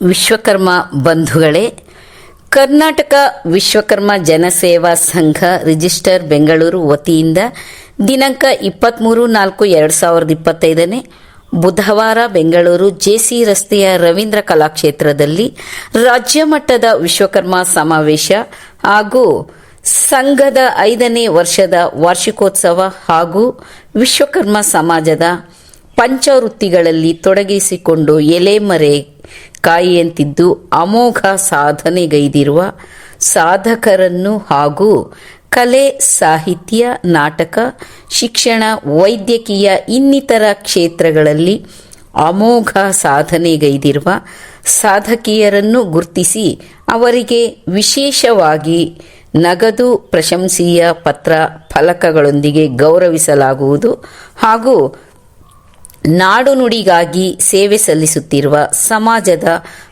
ವಿಶ್ವಕರ್ಮ ಬಂಧುಗಳೇ, ಕರ್ನಾಟಕ ವಿಶ್ವಕರ್ಮ ಜನಸೇವಾ ಸಂಘ ರಿಜಿಸ್ಟರ್ ಬೆಂಗಳೂರು ವತಿಯಿಂದ ದಿನಾಂಕ ಇಪ್ಪತ್ತ್ಮೂರು ನಾಲ್ಕು ಎರಡು ಸಾವಿರದ ಇಪ್ಪತ್ತೈದನೇ ಬುಧವಾರ ಬೆಂಗಳೂರು ಜೆಸಿ ರಸ್ತೆಯ ರವೀಂದ್ರ ಕಲಾಕ್ಷೇತ್ರದಲ್ಲಿ ರಾಜ್ಯ ಮಟ್ಟದ ವಿಶ್ವಕರ್ಮ ಸಮಾವೇಶ ಹಾಗೂ ಸಂಘದ ಐದನೇ ವರ್ಷದ ವಾರ್ಷಿಕೋತ್ಸವ ಹಾಗೂ ವಿಶ್ವಕರ್ಮ ಸಮಾಜದ ಪಂಚವೃತ್ತಿಗಳಲ್ಲಿ ತೊಡಗಿಸಿಕೊಂಡು ಎಲೆಮರೆ ಕಾಯಿಯಂತಿದ್ದು ಅಮೋಘ ಸಾಧನೆಗೈದಿರುವ ಸಾಧಕರನ್ನು ಹಾಗೂ ಕಲೆ, ಸಾಹಿತ್ಯ, ನಾಟಕ, ಶಿಕ್ಷಣ, ವೈದ್ಯಕೀಯ ಇನ್ನಿತರ ಕ್ಷೇತ್ರಗಳಲ್ಲಿ ಅಮೋಘ ಸಾಧನೆಗೈದಿರುವ ಸಾಧಕಿಯರನ್ನು ಗುರ್ತಿಸಿ ಅವರಿಗೆ ವಿಶೇಷವಾಗಿ ನಗದು ಪ್ರಶಂಸೀಯ ಪತ್ರ ಫಲಕಗಳೊಂದಿಗೆ ಗೌರವಿಸಲಾಗುವುದು ಹಾಗೂ ನಾಡು ನುಡಿಗಾಗಿ ಸೇವೆ ಸಲ್ಲಿಸುತ್ತಿರುವ ಸಮಾಜದ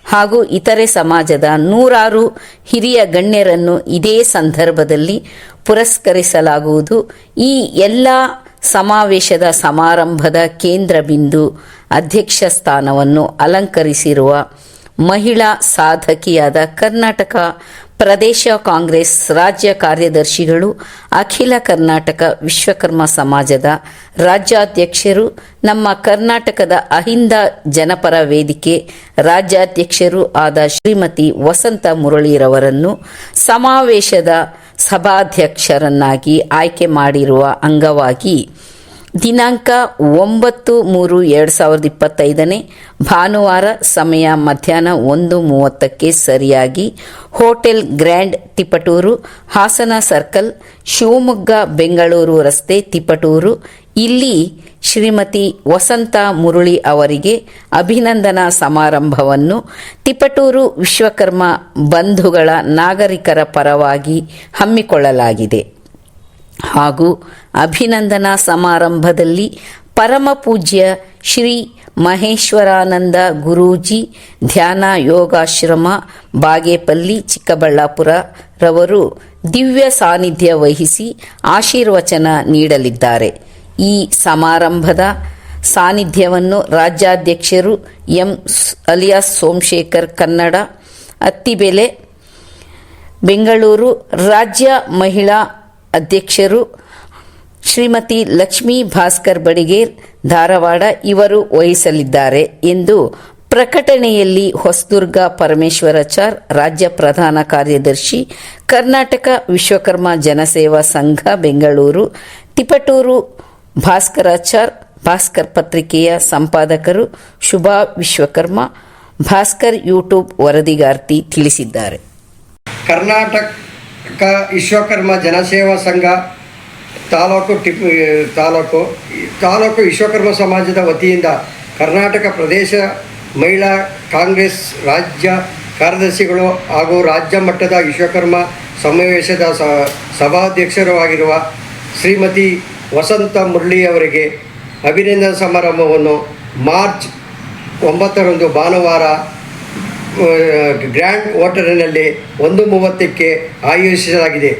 ಹಾಗೂ ಇತರೆ ಸಮಾಜದ ನೂರಾರು ಹಿರಿಯ ಗಣ್ಯರನ್ನು ಇದೇ ಸಂದರ್ಭದಲ್ಲಿ ಪುರಸ್ಕರಿಸಲಾಗುವುದು. ಈ ಎಲ್ಲ ಸಮಾವೇಶದ ಸಮಾರಂಭದ ಕೇಂದ್ರ ಬಿಂದು ಅಧ್ಯಕ್ಷ ಸ್ಥಾನವನ್ನು ಅಲಂಕರಿಸಿರುವ ಮಹಿಳಾ ಸಾಧಕಿಯಾದ ಕರ್ನಾಟಕ ಪ್ರದೇಶ ಕಾಂಗ್ರೆಸ್ ರಾಜ್ಯ ಕಾರ್ಯದರ್ಶಿಗಳು, ಅಖಿಲ ಕರ್ನಾಟಕ ವಿಶ್ವಕರ್ಮ ಸಮಾಜದ ರಾಜ್ಯಾಧ್ಯಕ್ಷರು, ನಮ್ಮ ಕರ್ನಾಟಕದ ಅಹಿಂದ ಜನಪರ ವೇದಿಕೆ ರಾಜ್ಯಾಧ್ಯಕ್ಷರು ಆದ ಶ್ರೀಮತಿ ವಸಂತ ಮುರಳಿರವರನ್ನು ಸಮಾವೇಶದ ಸಭಾಧ್ಯಕ್ಷರನ್ನಾಗಿ ಆಯ್ಕೆ ಮಾಡಿರುವ ಅಂಗವಾಗಿ ದಿನಾಂಕ ಒಂಬತ್ತು ಮೂರು ಎರಡು ಸಾವಿರದ ಇಪ್ಪತ್ತೈದನೇ ಭಾನುವಾರ ಸಮಯ ಮಧ್ಯಾಹ್ನ ಒಂದು ಮೂವತ್ತಕ್ಕೆ ಸರಿಯಾಗಿ hotel grand Tiptur, Hassan circle, Shivamogga, Bengaluru ರಸ್ತೆ ತಿಪಟೂರು. ಇಲ್ಲಿ ಶ್ರೀಮತಿ ವಸಂತ ಮುರುಳಿ ಅವರಿಗೆ ಅಭಿನಂದನಾ ಸಮಾರಂಭವನ್ನು ತಿಪಟೂರು ವಿಶ್ವಕರ್ಮ ಬಂಧುಗಳ ನಾಗರಿಕರ ಪರವಾಗಿ ಹಮ್ಮಿಕೊಳ್ಳಲಾಗಿದೆ. ಹಾಗೂ ಅಭಿನಂದನಾ ಸಮಾರಂಭದಲ್ಲಿ ಪರಮ ಪೂಜ್ಯ ಶ್ರೀ ಮಹೇಶ್ವರಾನಂದ ಗುರೂಜಿ ಧ್ಯಾನ ಯೋಗಾಶ್ರಮ ಬಾಗೇಪಲ್ಲಿ, ಚಿಕ್ಕಬಳ್ಳಾಪುರ ರವರು ದಿವ್ಯ ಸಾನ್ನಿಧ್ಯ ವಹಿಸಿ ಆಶೀರ್ವಚನ ನೀಡಲಿದ್ದಾರೆ. ಈ ಸಮಾರಂಭದ ಸಾನ್ನಿಧ್ಯವನ್ನು ರಾಜ್ಯಾಧ್ಯಕ್ಷರು ಎಂ ಅಲಿಯಾಸ್ ಸೋಮಶೇಖರ್ ಕನ್ನಡ, ಅತ್ತಿಬೆಲೆ, ಬೆಂಗಳೂರು ರಾಜ್ಯ ಮಹಿಳಾ ಅಧ್ಯಕ್ಷರು ಶ್ರೀಮತಿ ಲಕ್ಷ್ಮೀ ಭಾಸ್ಕರ್ ಬಡಿಗೇರ್ ಧಾರವಾಡ ಇವರು ವಹಿಸಲಿದ್ದಾರೆ ಎಂದು ಪ್ರಕಟಣೆಯಲ್ಲಿ ಹೊಸದುರ್ಗ ಪರಮೇಶ್ವರಾಚಾರ್, ರಾಜ್ಯ ಪ್ರಧಾನ ಕಾರ್ಯದರ್ಶಿ, ಕರ್ನಾಟಕ ವಿಶ್ವಕರ್ಮ ಜನಸೇವಾ ಸಂಘ, ಬೆಂಗಳೂರು, ತಿಪಟೂರು ಭಾಸ್ಕರಾಚಾರ್, ಭಾಸ್ಕರ್ ಪತ್ರಿಕೆಯ ಸಂಪಾದಕರು, ಶುಭಾ ವಿಶ್ವಕರ್ಮ, ಭಾಸ್ಕರ್ ಯೂಟ್ಯೂಬ್ ವರದಿಗಾರ್ತಿ ತಿಳಿಸಿದ್ದಾರೆ. ಕರ್ನಾಟಕ ವಿಶ್ವಕರ್ಮ ಜನಸೇವಾ ಸಂಘ, ತಾಲೂಕು ಟಿಪ್ ತಾಲೂಕು ತಾಲೂಕು ವಿಶ್ವಕರ್ಮ ಸಮಾಜದ ವತಿಯಿಂದ ಕರ್ನಾಟಕ ಪ್ರದೇಶ ಮಹಿಳಾ ಕಾಂಗ್ರೆಸ್ ರಾಜ್ಯ ಕಾರ್ಯದರ್ಶಿಗಳು ಹಾಗೂ ರಾಜ್ಯ ಮಟ್ಟದ ವಿಶ್ವಕರ್ಮ ಸಮಾವೇಶದ ಸಭಾಧ್ಯಕ್ಷರು ಆಗಿರುವ ಶ್ರೀಮತಿ ವಸಂತ ಮುರಳಿ ಅವರಿಗೆ ಅಭಿನಂದನಾ ಸಮಾರಂಭವನ್ನು ಮಾರ್ಚ್ ಒಂಬತ್ತರಂದು ಭಾನುವಾರ ಗ್ರ್ಯಾಂಡ್ ಹೋಟೆಲಿನಲ್ಲಿ ಒಂದು ಮೂವತ್ತಕ್ಕೆ ಆಯೋಜಿಸಲಾಗಿದೆ.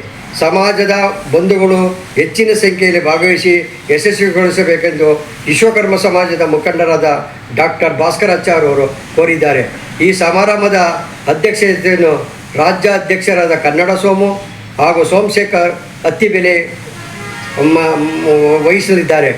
ಸಮಾಜದ ಬಂಧುಗಳು ಹೆಚ್ಚಿನ ಸಂಖ್ಯೆಯಲ್ಲಿ ಭಾಗವಹಿಸಿ ಯಶಸ್ವಿಗೊಳಿಸಬೇಕೆಂದು ವಿಶ್ವಕರ್ಮ ಸಮಾಜದ ಮುಖಂಡರಾದ ಡಾಕ್ಟರ್ ಭಾಸ್ಕರಾಚಾರ್ಯ ಅವರು ಕೋರಿದ್ದಾರೆ. ಈ ಸಮಾರಂಭದ ಅಧ್ಯಕ್ಷತೆಯನ್ನು ರಾಜ್ಯ ಅಧ್ಯಕ್ಷರಾದ ಕನ್ನಡ ಸೋಮು ಹಾಗೂ ಸೋಮಶೇಖರ್ ಅತ್ತಿಬೆಲೆ ವಹಿಸಲಿದ್ದಾರೆ.